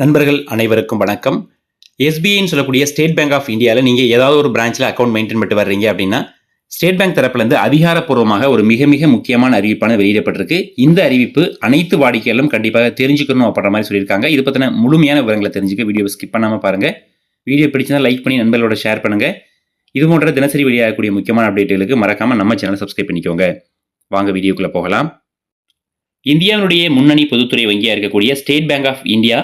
நண்பர்கள் அனைவருக்கும் வணக்கம். எஸ்பிஐன்னு சொல்லக்கூடிய ஸ்டேட் பேங்க் ஆஃப் இந்தியாவில் நீங்கள் ஏதாவது ஒரு பிரான்ச்சில் அக்கௌண்ட் மெயின்டைன் பண்ணிட்டு வர்றீங்க அப்படின்னா ஸ்டேட் பேங்க் தரப்புலேருந்து அதிகாரப்பூர்வமாக ஒரு மிக மிக முக்கியமான அறிவிப்பான வெளியிடப்பட்டிருக்கு. இந்த அறிவிப்பு அனைத்து வாடிக்கையாளரும் கண்டிப்பாக தெரிஞ்சுக்கணும் அப்படின்ற மாதிரி சொல்லியிருக்காங்க. இது பற்றின முழுமையான விவரங்களை தெரிஞ்சுக்க வீடியோ ஸ்கிப் பண்ணாமல் பாருங்கள் வீடியோ பிடிச்சிருந்தா லைக் பண்ணி நண்பர்களோட ஷேர் பண்ணுங்கள் இது போன்ற தினசரி வெளியாகக்கூடிய முக்கியமான அப்டேட்டுகளுக்கு மறக்காமல் நம்ம சேனலை சப்ஸ்கிரைப் பண்ணிக்கோங்க. வாங்க வீடியோக்குள்ளே போகலாம். இந்தியாவுடைய முன்னணி பொதுத்துறை வங்கியாக இருக்கக்கூடிய ஸ்டேட் பேங்க் ஆஃப் இந்தியா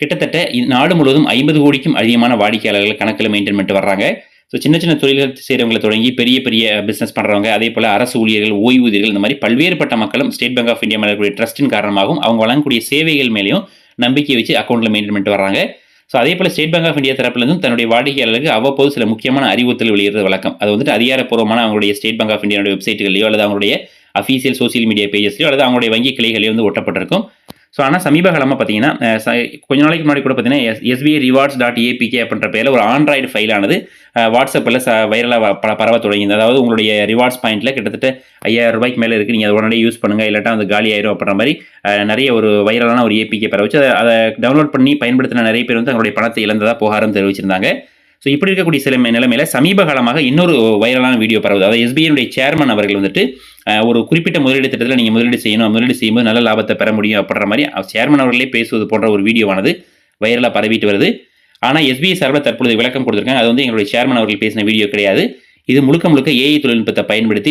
கிட்டத்தட்ட நாடு முழுவதும் ஐம்பது கோடிக்கும் அதிகமான வாடிக்கையாளர்கள் கணக்கில் மெயின்டைன் பண்ணிட்டு வர்றாங்க. ஸோ சின்ன சின்ன தொழில்கள் செய்கிறவங்களை தொடங்கி பெரிய பெரிய பிஸ்னஸ் பண்ணுறவங்க அதே போல் அரசு ஊழியர்கள் ஓய்வூதியர்கள் இந்த மாதிரி பல்வேறுபட்ட மக்களும் ஸ்டேட் பேங்க் ஆஃப் இந்தியா மேலே இருக்கக்கூடிய ட்ரஸ்டின் காரணமாகவும் அவங்க வழங்கக்கூடிய சேவைகள் மேலேயும் நம்பிக்கை வச்சு அக்கௌண்ட்டில் மெயின்டைன் பண்ணிட்டு வர்றாங்க. ஸோ அதே போல் ஸ்டேட் பேங்க் ஆஃப் இந்தியா தரப்புலேருந்தும் தன்னுடைய வாடிக்கையாளர்களுக்கு அவ்வப்போது சில முக்கியமான அறிவுறுத்தல் வெளியிடுறது வழக்கம். அது வந்துட்டு அதிகாரப்பூர்வமான அவங்களுடைய ஸ்டேட் பேங்க் ஆஃப் இந்தியாவுடைய வெப்சைட்டுகளையோ அல்லது அவங்களுடைய அஃபீஷியல் சோசியல் மீடியா பேஜஸ்லையோ அல்லது அவங்களுடைய வங்கி கிளைகளையோ வந்து ஒட்டப்பட்டிருக்கும். ஸோ ஆனால் சமீப காலமாக பார்த்தீங்கன்னா ச- கொஞ்ச நாளைக்கு முன்னாடி கூட பார்த்தீங்கன்னா S SBI rewards dot APK அப்படின்ற பேரில் ஒரு ஆண்ட்ராய்டு ஃபைலானது வாட்ஸ்அப்பில் ச வைரலாக ப பரவ தொடங்கியது அதாவது உங்களுடைய ரிவார்ட்ஸ் பாயிண்ட்டில் கிட்டத்தட்ட ஐயாயிரம் ரூபாய்க்கு மேலே இருக்குது நீங்கள் அதை உடனே யூஸ் பண்ணுங்கள் இல்லாட்டா அது காலி ஆயிரும் அப்படின்ற மாதிரி நிறைய ஒரு வைரலான ஒரு ஏபிகே பரவச்சு அதை- டவுன்லோட் பண்ணி பயன்படுத்தின நிறைய பேர் வந்து தங்களுடைய பணத்தை இழந்ததாக புகாரம் தெரிவிச்சிருந்தாங்க. ஸோ இப்படி இருக்கக்கூடிய சில நிலைமையில் சமீப காலமாக இன்னொரு வைரலான வீடியோ பரவுது. அதாவது எஸ்பிஐனுடைய சேர்மன் அவர்கள் வந்துட்டு ஒரு குறிப்பிட்ட முதலீடு திட்டத்தில் நீங்கள் முதலீடு செய்யணும். முதலீடு செய்யும்போது நல்ல லாபத்தை பெற முடியும் அப்படின்ற மாதிரி சேர்மன் அவர்களே பேசுவது போன்ற ஒரு வீடியோவானது வைரலாக பரவிட்டு வருது. ஆனால் எஸ்பிஐ சார்பில் தற்பொழுது விளக்கம் கொடுத்துருக்காங்க. அது வந்து எங்களுடைய சேர்மன் அவர்கள் பேசின வீடியோ கிடையாது. இது முழுக்க முழுக்க ஏஐ தொழில்நுட்பத்தை பயன்படுத்தி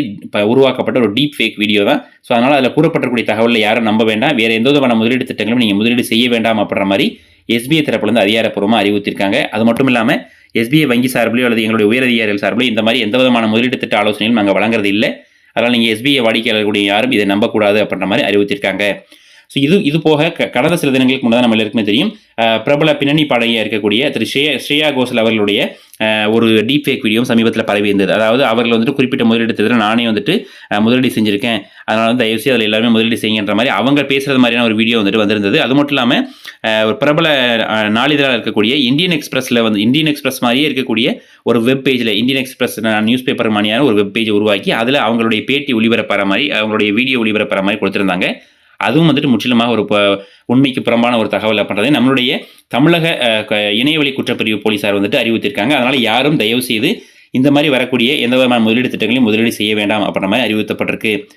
உருவாக்கப்பட்ட ஒரு டீப் ஃபேக் வீடியோ தான். ஸோ அதனால் அதில் கூறப்பட்டக்கூடிய தகவலில் யாரும் நம்ப வேண்டாம். வேறு எந்த விதமான முதலீடு திட்டங்களும் நீங்கள் முதலீடு செய்ய வேண்டாம் அப்படின்ற மாதிரி எஸ்பிஐ தரப்புலேருந்து அதிகாரப்பூர்வமாக அறிவுறுத்திருக்காங்க அது மட்டும் இல்லாமல் எஸ்பிஐ வங்கி சார்பிலையோ அல்லது எங்களுடைய உயரதிகாரிகள் சார்பிலையோ இந்த மாதிரி எந்த விதமான முதலீட்டு திட்ட ஆலோசனையும் நாங்கள் வழங்குறது இல்லை. அதனால் நீங்கள் எஸ்பிஐ வாடிக்கையாளர்களுடைய யாரும் இதை நம்பக்கூடாது அப்படின்ற மாதிரி அறிவித்திருக்காங்க ஸோ இது இது போக க- கடந்த சில தினங்களுக்கு முன்னதாக நம்ம எல்லாருக்குமே தெரியும். பிரபல பின்னணி பாடகியாக இருக்கக்கூடிய திரு ஸ்ரேயா ஸ்ரேயா கோஷல் அவர்களுடைய ஒரு டீப் ஃபேக் வீடியோ சமீபத்தில் பரவி இருந்தது அதாவது அவர்கள் வந்துட்டு குறிப்பிட்ட முதலீடு நானே வந்துட்டு முதலீடு செஞ்சுருக்கேன். அதனால் வந்து தயவுசெய்து அதில் எல்லாருமே முதலீடு செய்யுங்கிற மாதிரி அவங்க பேசுகிற மாதிரியான ஒரு வீடியோ வந்துட்டு வந்திருந்தது. அது மட்டும் இல்லாமல் ஒரு பிரபல நாளிதழாக இருக்கக்கூடிய இந்தியன் எக்ஸ்பிரஸில் வந்து இந்தியன் எக்ஸ்பிரஸ் மாதிரியே இருக்கக்கூடிய ஒரு வெப் பேஜில் இந்தியன் எக்ஸ்பிரஸ் நியூஸ் பேப்பர் மாதிரியான ஒரு வெப் பேஜ் உருவாக்கி அதில் அவங்களுடைய பேட்டி ஒளிபரப்புற மாதிரி அவங்களுடைய வீடியோ ஒளிபரப்புற மாதிரி கொடுத்துருந்தாங்க. அதுவும் வந்துட்டு முற்றிலுமாக ஒரு ப- உண்மைக்கு புறம்பான ஒரு தகவலை பண்ணுறதை நம்மளுடைய தமிழக க- இணையவழி குற்றப்பிரிவு போலீஸார் வந்துட்டு அறிவித்திருக்காங்க. அதனால் யாரும் தயவு செய்து இந்த மாதிரி வரக்கூடிய எந்த விதமான முதலீடு திட்டங்களையும் முதலீடு செய்ய வேண்டாம் அப்படின்ற மாதிரி அறிவுறுத்தப்பட்டிருக்கு.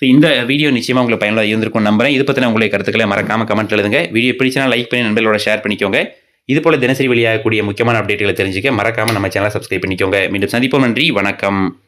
ஸோ இந்த வீடியோ நிச்சயமாக உங்களுக்கு பயனுள்ளதாக இருந்திருக்கும் நம்புறேன். இது பற்றின உங்களுடைய கருத்துக்களை மறக்காமல் கமெண்ட் எழுதுங்க. வீடியோ பிடிச்சினா லைக் பண்ணி நண்பர்களோட ஷேர் பண்ணிக்கோங்க. இது போல் தினசரி வெளியாகக்கூடிய முக்கியமான அப்டேட்டுகளை தெரிஞ்சுக்க மறக்காமல் நம்ம சேனலை சப்ஸ்கிரைப் பண்ணிக்கோங்க. மீண்டும் சந்திப்போம் நன்றி. வணக்கம்.